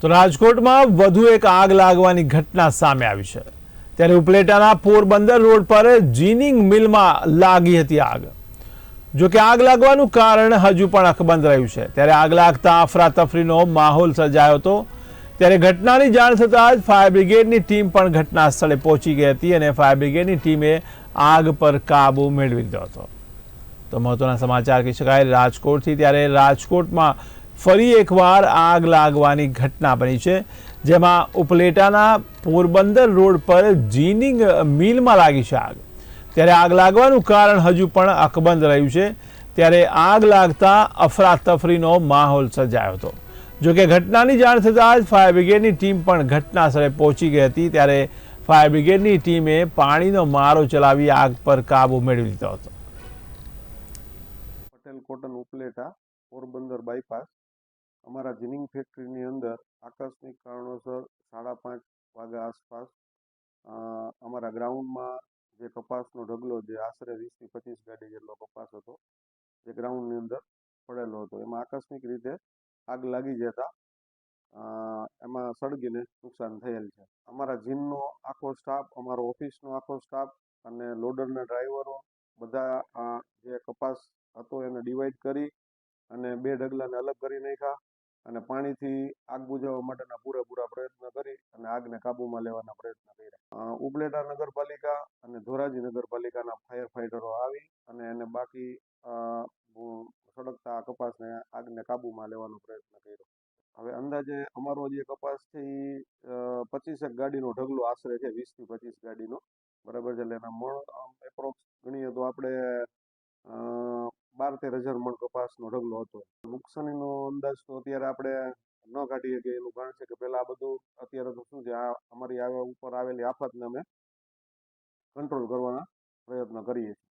તો રાજકોટમાં વધુ એક આગ લાગવાની ઘટના સામે આવી છે. ત્યારે ઉપલેટાના પોરબંદર રોડ પર જીનિંગ મિલમાં લાગી હતી આગ. જો કે આગ લાગવાનું કારણ હજુ પણ અકબંધ રહ્યું છે. ત્યારે આગ લાગતા અફરાતફરીનો માહોલ સર્જાયો હતો. ત્યારે ઘટનાની જાણ થતાં જ ફાયર બ્રિગેડની ટીમ પણ ઘટના સ્થળે પહોંચી ગઈ હતી અને ફાયર બ્રિગેડની ટીમે આગ પર કાબુ મેળવી લીધો હતો. તો મહત્વના સમાચાર કહી શકાય, રાજકોટથી ત્યારે રાજકોટમાં ફરી એકવાર આગ લાગવાની ઘટના બની છે, જેમાં ઉપલેટાના પોરબંદર રોડ પર જીનિંગ મિલમાં લાગી છે આગ. ત્યારે આગ લાગવાનું કારણ હજુ પણ અકબંધ રહ્યું છે. ત્યારે આગ લાગતા અફરાતફરીનો માહોલ સર્જાયો હતો. જો કે ઘટનાની જાણ થતાં જ ફાયર બ્રિગેડની ટીમ પણ ઘટના સ્થળે પહોંચી ગઈ હતી. ત્યારે ફાયર બ્રિગેડની ટીમે પાણીનો મારો ચલાવી આગ પર કાબુ મેળવી લીધો હતો. Patel cotton Upleta, Porbandar bypass. અમારા જીનિંગ ફેક્ટરીની અંદર આકસ્મિક કારણોસર સાડા પાંચ વાગ્યા આસપાસ અમારા ગ્રાઉન્ડમાં જે કપાસનો ઢગલો જે આશરે વીસથી પચીસ ગાડી જેટલો કપાસ હતો, જે ગ્રાઉન્ડની અંદર પડેલો હતો. એમાં આકસ્મિક રીતે આગ લાગી જતા એમાં સળગીને નુકસાન થયેલ છે. અમારા જીમનો આખો સ્ટાફ, અમારો ઓફિસનો આખો સ્ટાફ અને લોડરના ડ્રાઈવરો બધા જે કપાસ હતો એને ડિવાઈડ કરી અને બે ઢગલાને અલગ કરી નાખ્યા. અને પાણીથી આગ બુઝાવવા માટેના પૂરેપૂરા પ્રયત્ન કરી અને આગને કાબૂમાં લેવાના પ્રયત્ન કર્યા. ઉપલેટા નગરપાલિકા અને ધોરાજી નગરપાલિકાના ફાયર ફાઇટરો આવી અને એને બાકી સળગતા આ કપાસને આગને કાબૂમાં લેવાનો પ્રયત્ન કર્યો. હવે અંદાજે અમારો જે કપાસ છે એ પચીસેક ગાડીનો ઢગલો આશરે છે, વીસથી પચીસ ગાડીનો. બરાબર છે, એટલે એના મણ એપ્રોક્સ ગણીએ તો આપણે અ, બાર તેર હજાર મણ કપાસનો ઢગલો હતો. નુકસાનીનો અંદાજ તો અત્યારે આપણે ન કાઢીએ કે એનું કારણ છે કે પહેલાં આ બધું અત્યારે તો શું છે, આ અમારી ઉપર આવેલી આફતને અમે કંટ્રોલ કરવાના પ્રયત્ન કરીએ છીએ.